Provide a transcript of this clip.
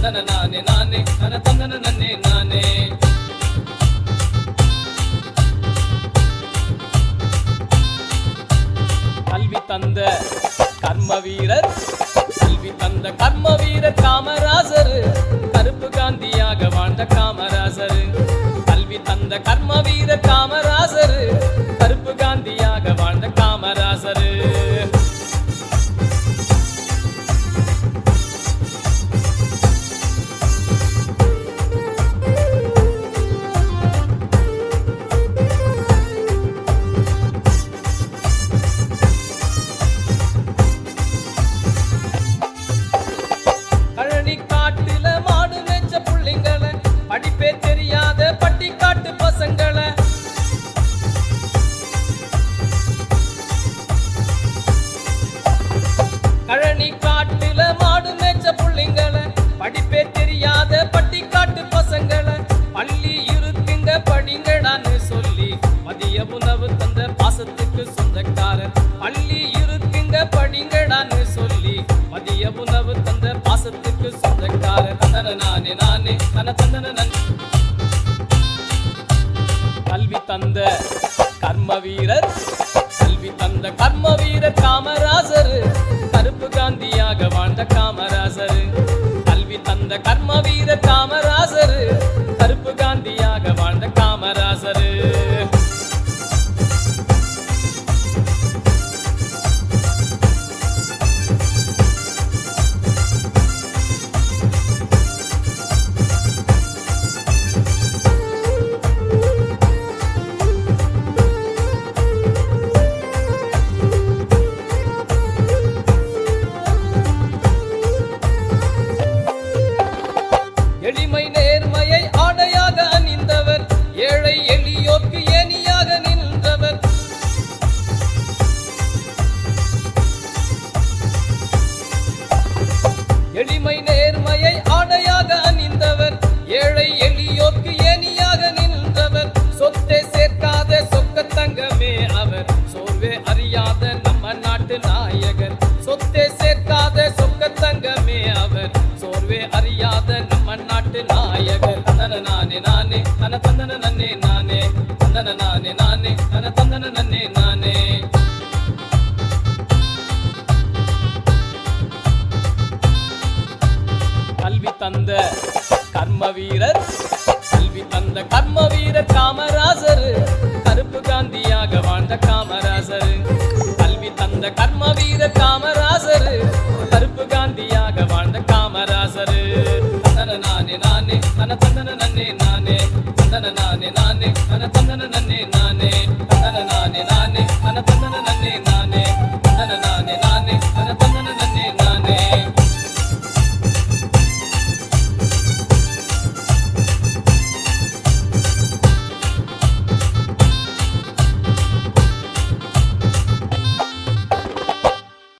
நானே நானே. தன தந்தன நன்னே நானே. கல்வி தந்த கர்ம வீரர் கல்வி தந்த கர்ம வீரர் காமர கழனி காட்டுல மாடு மேய்ச்ச புள்ளைங்கள படிப்பே தெரியாத பட்டிக்காட்டு பசங்களை. பசங்கள கழனி காட்டுல மாடு மேய்ச்ச புள்ளைங்கள படிப்பே தெரியாத பட்டிக்காட்டு பசங்களை. பள்ளி இருக்குங்க படிங்கடான்னு சொல்லி மதிய உணவு தந்தன நானே நானே தன தந்தன நன் கல்வி தந்த கர்ம வீரர் கல்வி தந்த கர்ம வீரர் காமராசர் கருப்பு காந்தியாக வாழ்ந்த காமராசர் கல்வி தந்த கர்ம வீரர் நம்ம நாயகர் தந்தன நானே நானே தன தந்தன நன்னே நானே தந்தன நானே நானே தன தந்தன நன்னே நானே. கல்வி தந்த கர்ம வீரர் கல்வி தந்த கர்ம வீரர் காமராசர். నానే నానే మన చందన